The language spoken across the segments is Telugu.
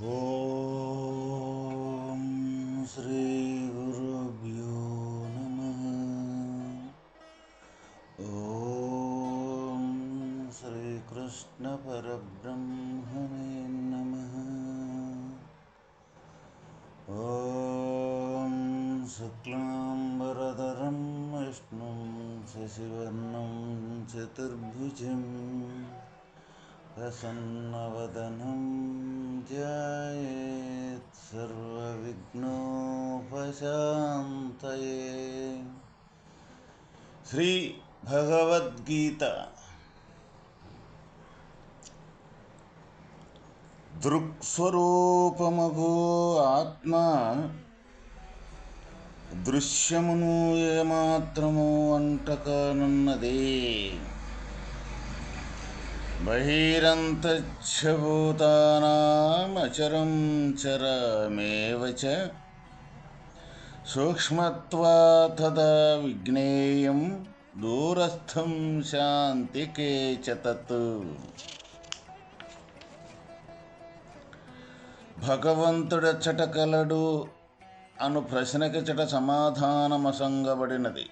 ॐ श्रीगुरुभ्यो नमः। ॐ श्रीकृष्णपरब्रह्मणे नमः। ॐ शुक्लाम्बरधरं विष्णुं शशिवर्णं चतुर्भुजम् प्रसन्नवदनं ध्यायेत् सर्वविघ्नोपशान्तये। श्रीभगवद्गीता। దృక్స్వరూపమగు ఆత్మ దృశ్యమును ఏమాత్రము వంట కానున్నదే బహిరంతచ్చభూతానామచరం చరమేవ చ. సూక్ష్మత్వాతదా విజ్ఞేయం దూరస్థం శాంతికే చతత్ తత్. భగవంతుడచ్చట కలడు అను ప్రశ్నకిచట సమాధానమసంగబడినది.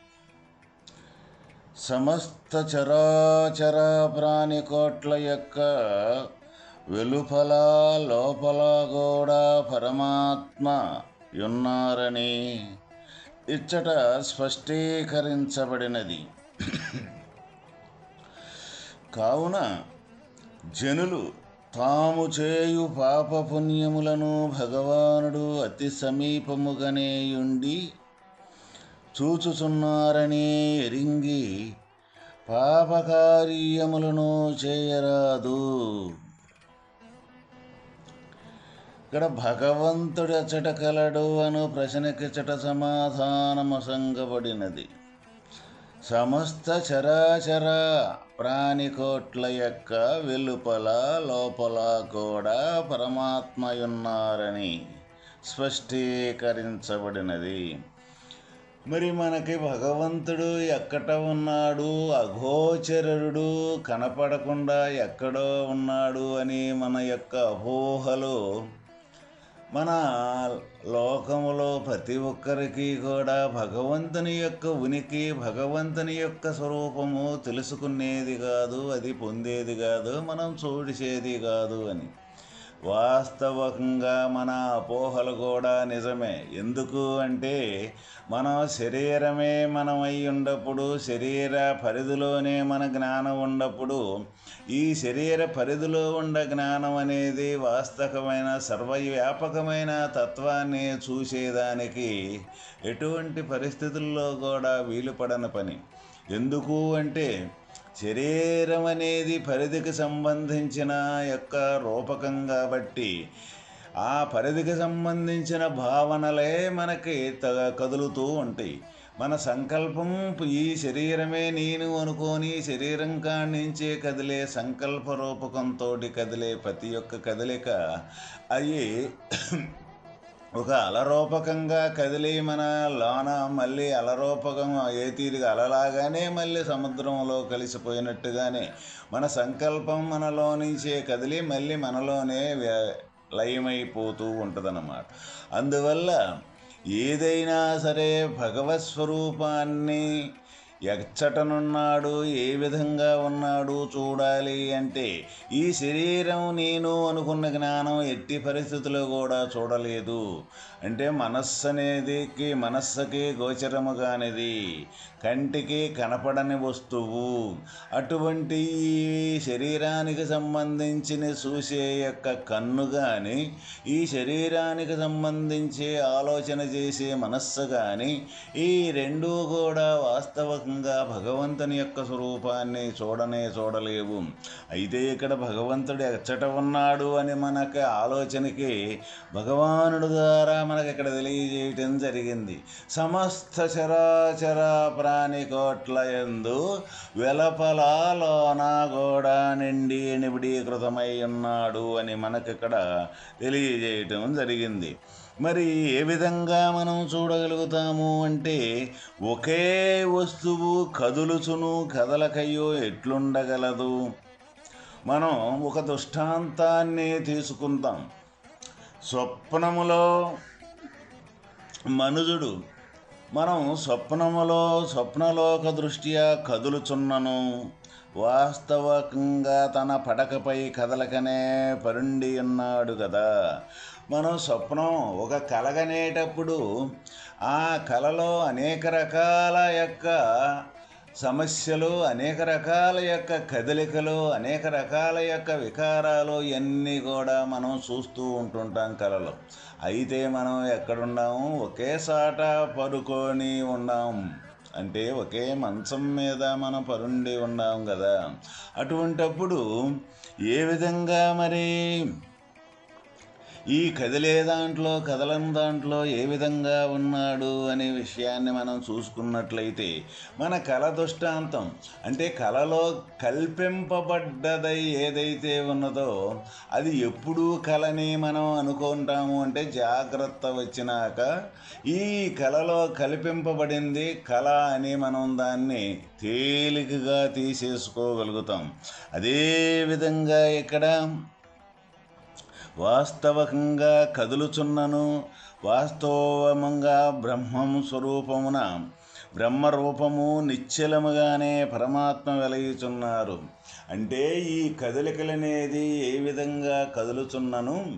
సమస్త చరాచర ప్రాణికోట్ల యొక్క వెలుపల లోపల కూడా పరమాత్మ ఉన్నారని ఇచ్చట స్పష్టీకరించబడినది. కావున జనులు తాము చేయు పాపపుణ్యములను భగవానుడు అతి సమీపముగానే ఉండి చూచుచున్నారని ఎరింగి పాపకార్యములను చేయరాదు. ఇక్కడ భగవంతుడి అచట కలడు అను ప్రశ్నకి చట సమాధానమసంగబడినది సమస్త చరాచర ప్రాణికోట్ల యొక్క వెలుపల లోపల కూడా పరమాత్మయున్నారని స్పష్టీకరించబడినది. మరి మనకి భగవంతుడు ఎక్కట ఉన్నాడు? అఘోచరుడు కనపడకుండా ఎక్కడో ఉన్నాడు అని మన యొక్క అపోహలు మన లోకములో ప్రతి ఒక్కరికి కూడా భగవంతుని యొక్క ఉనికి భగవంతుని యొక్క స్వరూపము తెలుసుకునేది కాదు అది పొందేది కాదు మనం చూడిసేది కాదు అని. వాస్తవంగా మన అపోహలు కూడా నిజమే. ఎందుకు అంటే మన శరీరమే మనం అయి ఉన్నప్పుడు శరీర పరిధిలోనే మన జ్ఞానం ఉన్నప్పుడు ఈ శరీర పరిధిలో ఉండ జ్ఞానం అనేది వాస్తవమైన సర్వవ్యాపకమైన తత్వాన్ని చూసేదానికి ఎటువంటి పరిస్థితుల్లో కూడా వీలుపడని పని. ఎందుకు అంటే శరీరం అనేది పరిధికి సంబంధించిన యొక్క రూపకం కాబట్టి ఆ పరిధికి సంబంధించిన భావనలే మనకి త కదులుతూ ఉంటాయి. మన సంకల్పం ఈ శరీరమే నేను అనుకోని శరీరం కాణించే కదిలే సంకల్ప రూపకంతో కదిలే ప్రతి ఒక్క కదలిక అవి ఒక అలరూపకంగా కదిలి మన లోన మళ్ళీ అలరూపకం ఏ తీరుగా అలలాగానే మళ్ళీ సముద్రంలో కలిసిపోయినట్టుగానే మన సంకల్పం మనలో నుంచే కదిలి మళ్ళీ మనలోనే లయమైపోతూ ఉంటుందన్నమాట. అందువల్ల ఏదైనా సరే భగవత్ స్వరూపాన్ని ఎచ్చటనున్నాడు ఏ విధంగా ఉన్నాడు చూడాలి అంటే ఈ శరీరం నేను అనుకున్న జ్ఞానం ఎట్టి పరిస్థితుల్లో కూడా చూడలేదు. అంటే మనస్సు అనేదికి మనస్సుకి గోచరము కానిది కంటికి కనపడని వస్తువు. అటువంటి ఈ శరీరానికి సంబంధించిన చూసే యొక్క కన్ను కానీ ఈ శరీరానికి సంబంధించి ఆలోచన చేసే మనస్సు కానీ ఈ రెండూ కూడా వాస్తవంగా భగవంతుని యొక్క స్వరూపాన్ని చూడనే చూడలేవు. అయితే ఇక్కడ భగవంతుడు ఎచ్చట ఉన్నాడు అని మనకి ఆలోచనకి భగవానుడు ద్వారా మనకి ఇక్కడ తెలియజేయటం జరిగింది. సమస్త చరాచర ప్రాణి కోట్ల ఎందు వెలపలాలోన గోడ నిండి నిబిడీకృతమై ఉన్నాడు అని మనకి ఇక్కడ తెలియజేయటం జరిగింది. మరి ఏ విధంగా మనం చూడగలుగుతాము అంటే ఒకే వస్తువు కదులుచును కదలకయ్యో ఎట్లుండగలదు? మనం ఒక దృష్టాంతాన్ని తీసుకుందాం. స్వప్నములో మనుజుడు మనం స్వప్నములో స్వప్నలోక దృష్ట్యా కదులుచున్నను. వాస్తవకంగా తన పడకపై కదలకనే పరుండి ఉన్నాడు కదా మనం స్వప్నం ఒక కలగనేటప్పుడు ఆ కలలో అనేక రకాల యొక్క సమస్యలు అనేక రకాల యొక్క కదలికలు అనేక రకాల యొక్క వికారాలు ఇవన్నీ కూడా మనం చూస్తూ ఉంటుంటాం కళలో అయితే మనం ఎక్కడున్నాము? ఒకే సాట పడుకొని ఉన్నాం. అంటే ఒకే మంచం మీద మనం పరుండి ఉన్నాం కదా. అటువంటప్పుడు ఏ విధంగా మరి ఈ కదిలే దాంట్లో కదలని దాంట్లో ఏ విధంగా ఉన్నాడు అనే విషయాన్ని మనం చూసుకున్నట్లయితే మన కళ దృష్టాంతం అంటే కళలో కల్పింపబడ్డదై ఏదైతే ఉన్నదో అది ఎప్పుడూ కళని మనం అనుకుంటాము అంటే జాగ్రత్త వచ్చినాక ఈ కళలో కల్పింపబడింది కళ అని మనం దాన్ని తేలికగా తీసేసుకోగలుగుతాం. అదేవిధంగా ఇక్కడ వాస్తవకంగా కదులుచున్నను. వాస్తవమంగా బ్రహ్మం స్వరూపమున బ్రహ్మరూపము నిశ్చలముగానే పరమాత్మ వెలయుచున్నారు. అంటే ఈ కదలికలనేది ఏ విధంగా కదులుచున్నను?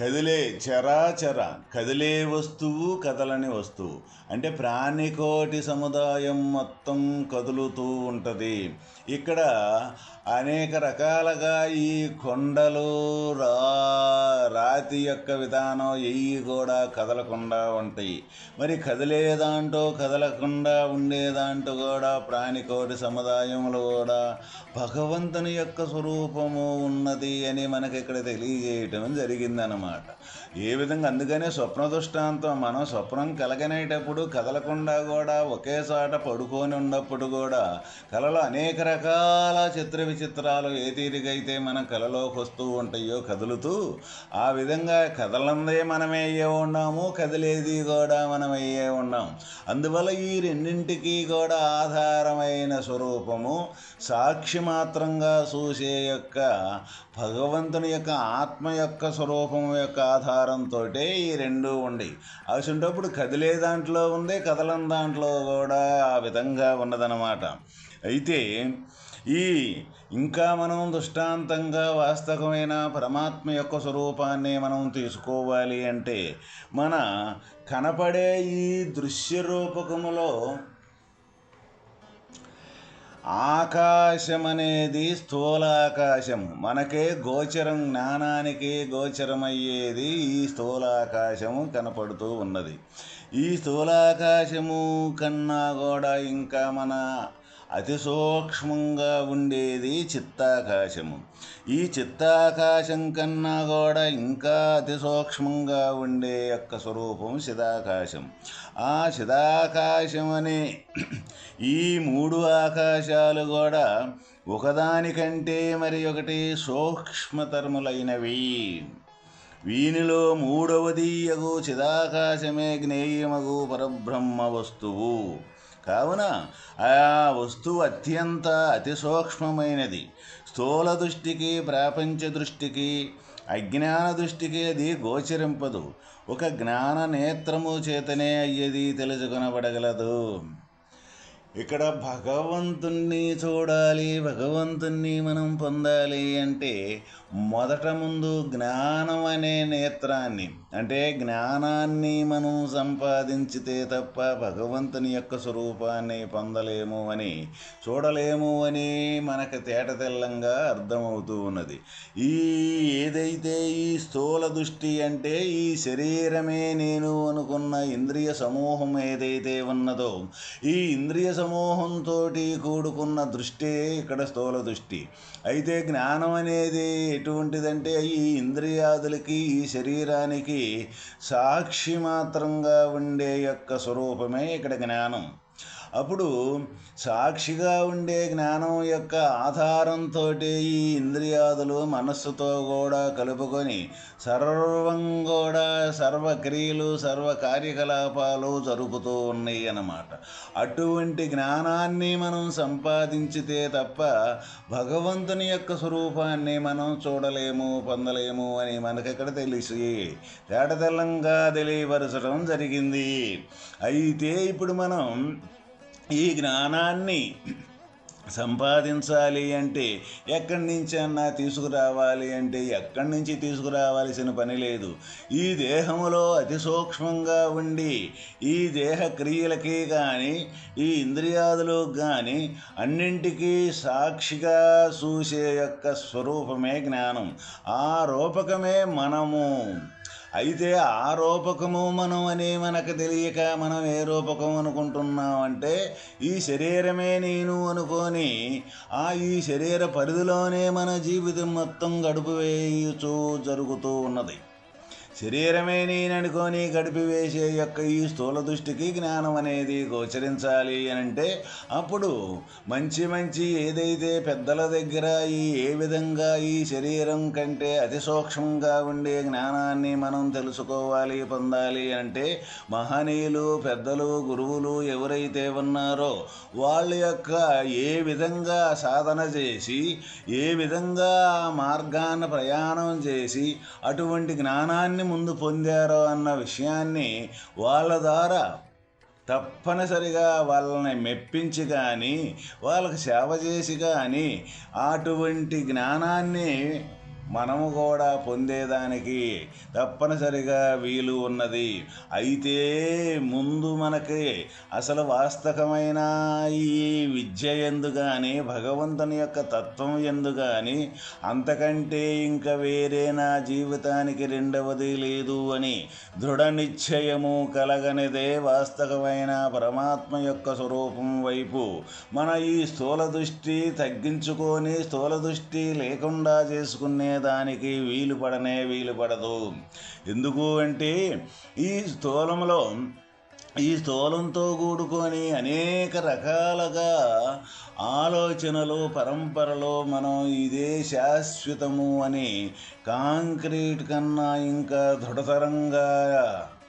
కదిలే చరాచర కదిలే వస్తువు కదలని వస్తువు. అంటే ప్రాణికోటి సముదాయం మొత్తం కదులుతూ ఉంటుంది. ఇక్కడ అనేక రకాలుగా ఈ కొండలు రా రాతి యొక్క విధానం ఎయ్యి కూడా కదలకుండా ఉంటాయి. మరి కదిలేదాంటో కదలకుండా ఉండేదాంటో కూడా ప్రాణికోటి సముదాయములు కూడా భగవంతుని యొక్క స్వరూపము ఉన్నది అని మనకి ఇక్కడ తెలియజేయటం జరిగిందనమాట ఏ విధంగా అందుకనే స్వప్న దృష్టాంతం మనం స్వప్నం కలగనేటప్పుడు కదలకుండా కూడా ఒకే చోట పడుకొని ఉన్నప్పుడు కూడా కళలో అనేక రకాల చిత్ర విచిత్రాలు ఏ తీరికైతే మన కళలోకి వస్తూ ఉంటాయో కదులుతూ ఆ విధంగా కదలందే మనమే అయ్యే ఉన్నాము కదిలేది కూడా మనం అయ్యే ఉన్నాం. అందువల్ల ఈ రెండింటికి కూడా ఆధారమైన స్వరూపము సాక్షి మాత్రంగా చూసే యొక్క భగవంతుని యొక్క ఆత్మ యొక్క స్వరూపం యొక్క ఆధారంతో ఈ రెండు ఉండి. అసంటప్పుడు కదిలే దాంట్లో ఉంది కదలని దాంట్లో కూడా ఆ విధంగా ఉన్నదన్నమాట. అయితే ఈ ఇంకా మనం దృష్టాంతంగా వాస్తవమైన పరమాత్మ యొక్క స్వరూపాన్ని మనం తీసుకోవాలి అంటే మన కనపడే ఈ దృశ్య రూపకములో ఆకాశం అనేది స్థూలాకాశం. మనకే గోచరం జ్ఞానానికి గోచరమయ్యేది ఈ స్థూలాకాశము కనపడుతూ ఉన్నది. ఈ స్థూలాకాశము కన్నా కూడా ఇంకా మన అతి సూక్ష్మంగా ఉండేది చిత్తాకాశము. ఈ చిత్తాకాశం కన్నా కూడా ఇంకా అతి సూక్ష్మంగా ఉండే యొక్క స్వరూపం చిదాకాశం. ఆ చిదాకాశం అనే ఈ మూడు ఆకాశాలు కూడా ఒకదానికంటే మరి ఒకటి సూక్ష్మతరములైనవి. వీనిలో మూడవది అగు చిదాకాశమే జ్ఞేయమగు పరబ్రహ్మ వస్తువు. కావున ఆ వస్తువు అత్యంత అతి సూక్ష్మమైనది స్థూల దృష్టికి ప్రాపంచ దృష్టికి అజ్ఞాన దృష్టికి అది గోచరింపదు. ఒక జ్ఞాన నేత్రము చేతనే అయ్యేది తెలుసుకొనబడగలదు. ఇక్కడ భగవంతుణ్ణి చూడాలి భగవంతుణ్ణి మనం పొందాలి అంటే మొదట ముందు జ్ఞానం అనే నేత్రాన్ని అంటే జ్ఞానాన్ని మనం సంపాదించితే తప్ప భగవంతుని యొక్క స్వరూపాన్ని పొందలేము అని చూడలేము అని మనకు తేట తెల్లంగా అర్థమవుతూ ఉన్నది. ఈ ఏదైతే ఈ స్థూల దృష్టి అంటే ఈ శరీరమే నేను అనుకున్న ఇంద్రియ సమూహం ఏదైతే ఉన్నదో ఈ ఇంద్రియ సమూహంతో కూడుకున్న దృష్టే ఇక్కడ స్థూల దృష్టి. అయితే జ్ఞానం అనేది ఎటువంటిదంటే ఈ ఇంద్రియాదులకి ఈ శరీరానికి సాక్షి మాత్రంగా ఉండే యొక్క స్వరూపమే ఇక్కడ జ్ఞానం. అప్పుడు సాక్షిగా ఉండే జ్ఞానం యొక్క ఆధారంతో ఈ ఇంద్రియాదులు మనస్సుతో కూడా కలుపుకొని సర్వం కూడా సర్వక్రియలు సర్వ కార్యకలాపాలు జరుపుతూ ఉన్నాయి అన్నమాట. అటువంటి జ్ఞానాన్ని మనం సంపాదించితే తప్ప భగవంతుని యొక్క స్వరూపాన్ని మనం చూడలేము పొందలేము అని మనకిక్కడ తెలిసి? తేటతెల్లంగా తెలియపరచడం జరిగింది. అయితే ఇప్పుడు మనం ఈ జ్ఞానాన్ని సంపాదించాలి అంటే ఎక్కడి నుంచి అన్నా తీసుకురావాలి అంటే ఎక్కడి నుంచి తీసుకురావాల్సిన పని లేదు. ఈ దేహములో అతి సూక్ష్మంగా ఉండి ఈ దేహ క్రియలకి కానీ ఈ ఇంద్రియాదులకు కానీ అన్నింటికీ సాక్షిగా చూసే యొక్క స్వరూపమే జ్ఞానం. ఆ రూపకమే మనము. అయితే ఆ రూపకము మనం అని మనకు తెలియక మనం ఏ రూపకం అనుకుంటున్నాం అంటే ఈ శరీరమే నేను అనుకొని ఆ ఈ శరీర పరిధిలోనే మన జీవితం మొత్తం గడుపు వేయచూ జరుగుతూ ఉన్నది. శరీరమే నేననుకొని గడిపివేసే యొక్క ఈ స్థూల దృష్టికి జ్ఞానం అనేది గోచరించాలి అని అంటే అప్పుడు మంచి మంచి ఏదైతే పెద్దల దగ్గర ఈ ఏ విధంగా ఈ శరీరం కంటే అతి సూక్ష్మంగా ఉండే జ్ఞానాన్ని మనం తెలుసుకోవాలి పొందాలి అంటే మహనీయులు పెద్దలు గురువులు ఎవరైతే ఉన్నారో వాళ్ళ యొక్క ఏ విధంగా సాధన చేసి ఏ విధంగా మార్గాన్ని ప్రయాణం చేసి అటువంటి జ్ఞానాన్ని ముందు పొందారో అన్న విషయాన్ని వాళ్ళ ద్వారా తప్పనిసరిగా వాళ్ళని మెప్పించి కానీ వాళ్ళకి సేవ చేసి కానీ అటువంటి జ్ఞానాన్ని మనము కూడా పొందేదానికి తప్పనిసరిగా వీలు ఉన్నది. అయితే ముందు మనకి అసలు వాస్తవమైన ఈ విద్య ఎందు కానీ భగవంతుని యొక్క తత్వం ఎందు కానీ అంతకంటే ఇంకా వేరే నా జీవితానికి రెండవది లేదు అని దృఢ నిశ్చయము కలగనిదే వాస్తవమైన పరమాత్మ యొక్క స్వరూపం వైపు. మన ఈ స్థూల దృష్టి తగ్గించుకొని స్థూల దృష్టి లేకుండా చేసుకునే దానికి వీలు పడనే వీలు పడదు. ఎందుకు అంటే ఈ స్థూలంలో ఈ స్థూలంతో కూడుకొని అనేక రకాలుగా ఆలోచనలు పరంపరలో మనం ఇదే శాశ్వతము అని కాంక్రీట్ కన్నా ఇంకా దృఢతరంగా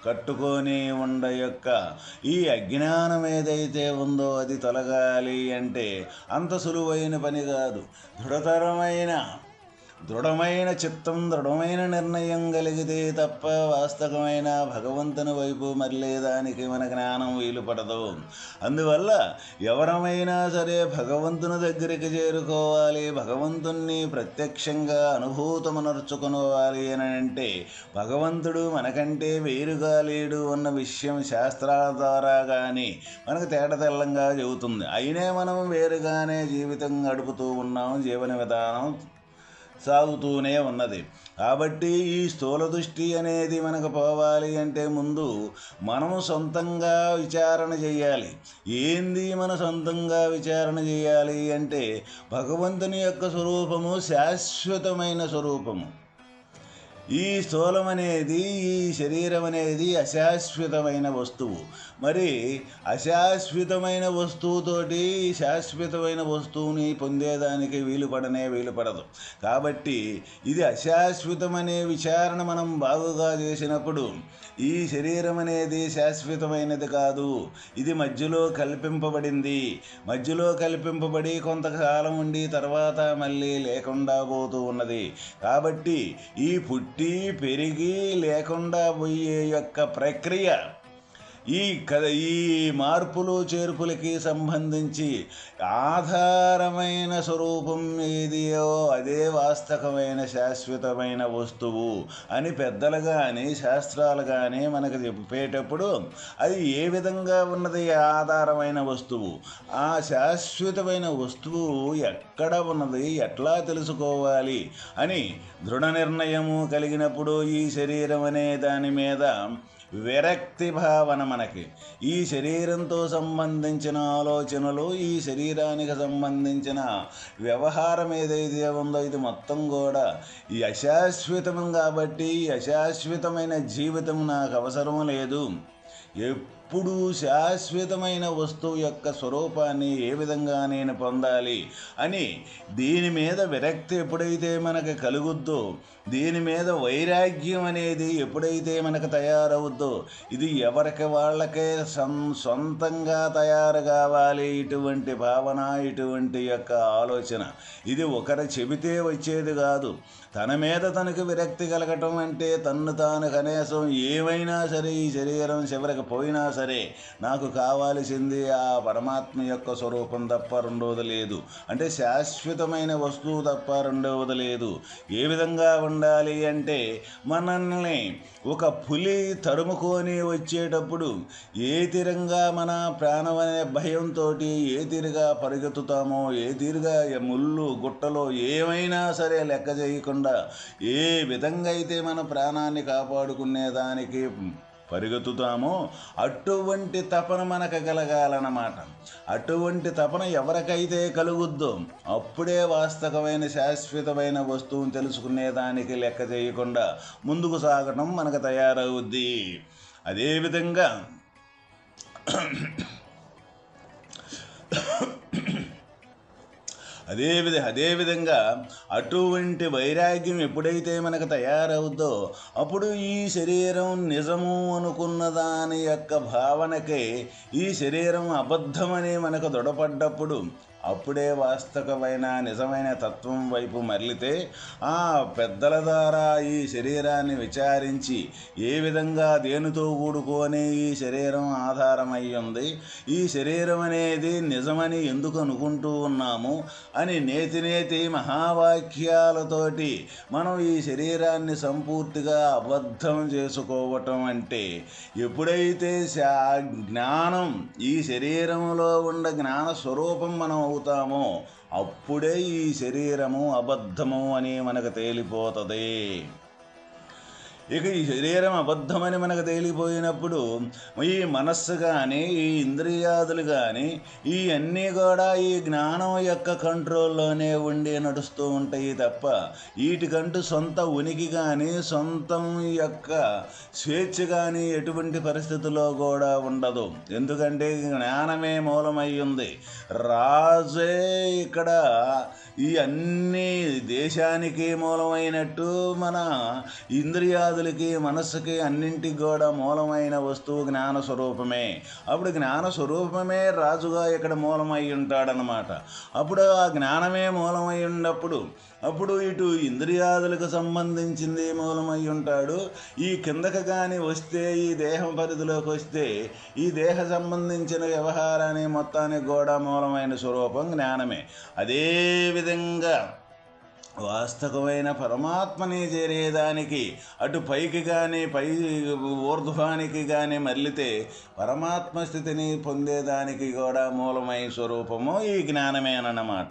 కట్టుకొని ఉండ యొక్క ఈ అజ్ఞానం ఏదైతే ఉందో అది తొలగాలి అంటే అంత సులువైన పని కాదు. దృఢతరమైన దృఢమైన చిత్తం దృఢమైన నిర్ణయం కలిగితే తప్ప వాస్తవమైన భగవంతుని వైపు మరలేదానికి మన జ్ఞానం వీలు పడదు అందువల్ల ఎవరమైనా సరే భగవంతుని దగ్గరికి చేరుకోవాలి భగవంతుణ్ణి ప్రత్యక్షంగా అనుభూతమనర్చుకోవాలి అని అంటే భగవంతుడు మనకంటే వేరుగా లేడు అన్న విషయం శాస్త్రాల ద్వారా కానీ మనకు తేటతెల్లంగా చెబుతుంది. అయినే మనం వేరుగానే జీవితం గడుపుతూ ఉన్నాం జీవన విధానం సాగుతూనే ఉన్నది. కాబట్టి ఈ స్థూల దృష్టి అనేది మనకు పోవాలి అంటే ముందు మనము సొంతంగా విచారణ చేయాలి. ఏంది మన సొంతంగా విచారణ చేయాలి అంటే భగవంతుని యొక్క స్వరూపము శాశ్వతమైన స్వరూపము. ఈ స్థూలం అనేది ఈ శరీరం అనేది అశాశ్వతమైన వస్తువు. మరి అశాశ్వతమైన వస్తువుతోటి శాశ్వతమైన వస్తువుని పొందేదానికి వీలు పడనే వీలు పడదు. కాబట్టి ఇది అశాశ్వతమనే విచారణ మనం బాగుగా చేసినప్పుడు ఈ శరీరం అనేది శాశ్వతమైనది కాదు. ఇది మధ్యలో కల్పింపబడింది. మధ్యలో కల్పింపబడి కొంతకాలం ఉండి తర్వాత మళ్ళీ లేకుండా పోతూ ఉన్నది. కాబట్టి ఈ పుట్టి పెరిగి లేకుండా పోయే యొక్క ప్రక్రియ ఈ కథ ఈ మార్పులు చేర్పులకి సంబంధించి ఆధారమైన స్వరూపం ఏదియో అదే వాస్తవమైన శాశ్వతమైన వస్తువు అని పెద్దలు కానీ శాస్త్రాలు కానీ మనకు చెప్పేటప్పుడు అది ఏ విధంగా ఉన్నది? ఆధారమైన వస్తువు? ఆ శాశ్వతమైన వస్తువు ఎక్కడ ఉన్నది? ఎట్లా తెలుసుకోవాలి? అని దృఢ నిర్ణయము కలిగినప్పుడు ఈ శరీరం అనే దాని మీద విరక్తి భావన మనకి. ఈ శరీరంతో సంబంధించిన ఆలోచనలు ఈ శరీరానికి సంబంధించిన వ్యవహారం ఏదైతే ఉందో ఇది మొత్తం కూడా ఈ అశాశ్వతం కాబట్టి ఈ అశాశ్వతమైన జీవితం నాకు అవసరం లేదు. ఎప్పుడు శాశ్వతమైన వస్తువు యొక్క స్వరూపాన్ని ఏ విధంగా నేను పొందాలి అని దీని మీద విరక్తి ఎప్పుడైతే మనకు కలుగుద్దో దీని మీద వైరాగ్యం అనేది ఎప్పుడైతే మనకు తయారవుద్దో ఇది ఎవరికి వాళ్ళకే సం సొంతంగా తయారు కావాలి ఇటువంటి భావన ఇటువంటి యొక్క ఆలోచన. ఇది ఒకరు చెబితే వచ్చేది కాదు. తన మీద తనకు విరక్తి కలగటం అంటే తన్ను తాను కనీసం ఏమైనా సరే ఈ శరీరం చివరికి పోయినా సరే నాకు కావాల్సింది ఆ పరమాత్మ యొక్క స్వరూపం తప్ప రెండవది లేదు. అంటే శాశ్వతమైన వస్తువు తప్ప రెండవది లేదు. ఏ విధంగా ఉండాలి అంటే మనల్ని ఒక పులి తరుముకొని వచ్చేటప్పుడు ఏ తీరంగా మన ప్రాణం అనే భయంతో ఏ తీరుగా పరిగెత్తుతామో ఏ తీరుగా ముళ్ళు గుట్టలో ఏమైనా సరే లెక్క చేయకుండా ఏ విధంగా అయితే మన ప్రాణాన్ని కాపాడుకునే దానికి పరిగెత్తుతామో అటువంటి తపన మనకు కలగాలన్నమాట. అటువంటి తపన ఎవరికైతే కలుగుద్దో అప్పుడే వాస్తవమైన శాశ్వతమైన వస్తువును తెలుసుకునేదానికి లెక్క చేయకుండా ముందుకు సాగటం మనకు తయారవుద్ది. అదేవిధంగా అదేవిధ అదేవిధంగా అటువంటి వైరాగ్యం ఎప్పుడైతే మనకు తయారవుద్దో అప్పుడు ఈ శరీరం నిజము అనుకున్న దాని యొక్క భావనకే ఈ శరీరం అబద్ధమని మనకు దృఢపడ్డప్పుడు అప్పుడే వాస్తవమైన నిజమైన తత్వం వైపు మరలితే ఆ పెద్దల ద్వారా ఈ శరీరాన్ని విచారించి ఏ విధంగా దేనితో కూడుకొని ఈ శరీరం ఆధారమై ఉంది ఈ శరీరం అనేది నిజమని ఎందుకు అనుకుంటూ ఉన్నాము అని నేతి నేతి మహావాక్యాలతోటి మనం ఈ శరీరాన్ని సంపూర్తిగా అబద్ధం చేసుకోవటం అంటే ఎప్పుడైతే జ్ఞానం ఈ శరీరంలో ఉన్న జ్ఞాన స్వరూపం మనం అవుతామో అప్పుడే ఈ శరీరము అబద్ధము అని మనకు తేలిపోతుంది. ఇక ఈ శరీరం అబద్ధమని మనకు తేలిపోయినప్పుడు ఈ మనస్సు కానీ ఈ ఇంద్రియాదులు కానీ ఈ అన్నీ కూడా ఈ జ్ఞానం యొక్క కంట్రోల్లోనే ఉండి నడుస్తూ ఉంటాయి తప్ప వీటికంటూ సొంత ఉనికి కానీ సొంతం యొక్క స్వేచ్ఛ కానీ ఎటువంటి పరిస్థితుల్లో కూడా ఉండదు. ఎందుకంటే జ్ఞానమే మూలమై ఉంది. రాజే ఇక్కడ ఈ అన్ని దేశానికి మూలమైనట్టు మన ఇంద్రియాదు ఇంద్రియాదులకి మనస్సుకి అన్నింటికి కూడా మూలమైన వస్తువు జ్ఞాన స్వరూపమే అప్పుడు జ్ఞాన స్వరూపమే రాజుగా ఇక్కడ మూలమై ఉంటాడనమాట అప్పుడు ఆ జ్ఞానమే మూలమై ఉన్నప్పుడు అప్పుడు ఇటు ఇంద్రియాదులకు సంబంధించింది మూలమై ఉంటాడు. ఈ కిందకు కానీ వస్తే ఈ దేహం పరిధిలోకి వస్తే ఈ దేహ సంబంధించిన వ్యవహారాన్ని మొత్తానికి కూడా మూలమైన స్వరూపం జ్ఞానమే. అదేవిధంగా వాస్తవమైన పరమాత్మని చేరేదానికి అటు పైకి కానీ పై ఊర్ధ్వానికి కానీ మళ్ళితే పరమాత్మ స్థితిని పొందేదానికి కూడా మూలమై స్వరూపము ఈ జ్ఞానమేనన్నమాట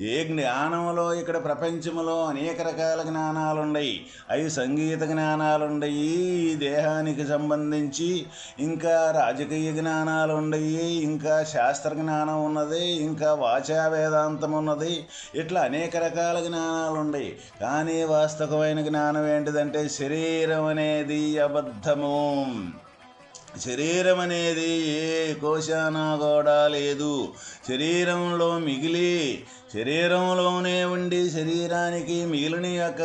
ఏ జ్ఞానంలో ఇక్కడ ప్రపంచంలో అనేక రకాల జ్ఞానాలుండయి అవి సంగీత జ్ఞానాలు ఈ దేహానికి సంబంధించి ఇంకా రాజకీయ జ్ఞానాలు ఉన్నాయి ఇంకా శాస్త్ర జ్ఞానం ఉన్నది ఇంకా వాచా వేదాంతం ఉన్నది ఇట్లా అనేక రకాల జ్ఞానాలు జ్ఞానాలు ఉన్నాయి కానీ వాస్తవమైన జ్ఞానం ఏంటిదంటే శరీరం అనేది అబద్ధము. శరీరం అనేది ఏ కోశానా కూడా లేదు. శరీరంలో మిగిలి శరీరంలోనే ఉండి శరీరానికి మిగిలిన యొక్క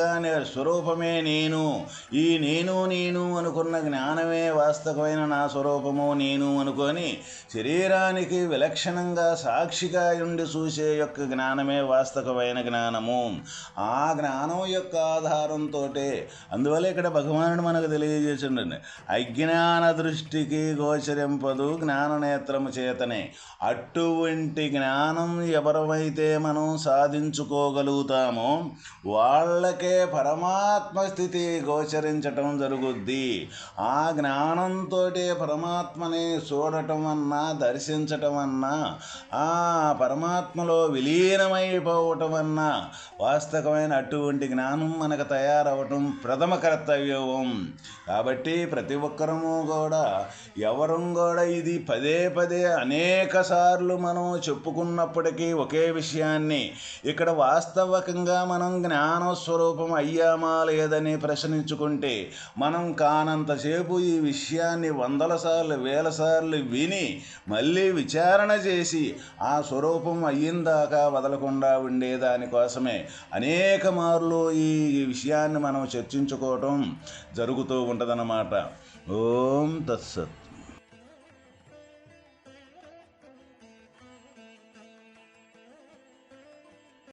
స్వరూపమే నేను. ఈ నేను నేను అనుకున్న జ్ఞానమే వాస్తవమైన నా స్వరూపము నేను అనుకొని శరీరానికి విలక్షణంగా సాక్షిగా ఉండి చూసే యొక్క జ్ఞానమే వాస్తవమైన జ్ఞానము. ఆ జ్ఞానం యొక్క ఆధారంతో అందువల్ల ఇక్కడ భగవానుడు మనకు తెలియజేసిండండి అజ్ఞాన దృష్టికి గోచరింపదు జ్ఞాననేత్రము చేతనే. అటువంటి జ్ఞానం ఎవరమైతే మనం మనం సాధించుకోగలుగుతామో వాళ్ళకే పరమాత్మ స్థితి గోచరించటం జరుగుద్ది. ఆ జ్ఞానంతో పరమాత్మని చూడటం అన్నా దర్శించటం అన్నా ఆ పరమాత్మలో విలీనమైపోవటం అన్నా వాస్తవమైన అటువంటి జ్ఞానం మనకు తయారవటం ప్రథమ కర్తవ్యం కాబట్టి ప్రతి ఒక్కరము కూడా ఎవరం కూడా ఇది పదే పదే అనేక సార్లు మనం చెప్పుకున్నప్పటికీ ఒకే విషయాన్ని విషయాన్ని ఇక్కడ వాస్తవకంగా మనం జ్ఞానస్వరూపం అయ్యామా లేదని ప్రశ్నించుకుంటే మనం కానంతసేపు ఈ విషయాన్ని వందల సార్లు వేల సార్లు విని మళ్ళీ విచారణ చేసి ఆ స్వరూపం అయ్యిందాకా వదలకుండా ఉండేదానికోసమే అనేక మార్లు ఈ విషయాన్ని మనం చర్చించుకోవటం జరుగుతూ ఉంటుందన్నమాట. ఓం తత్సత్.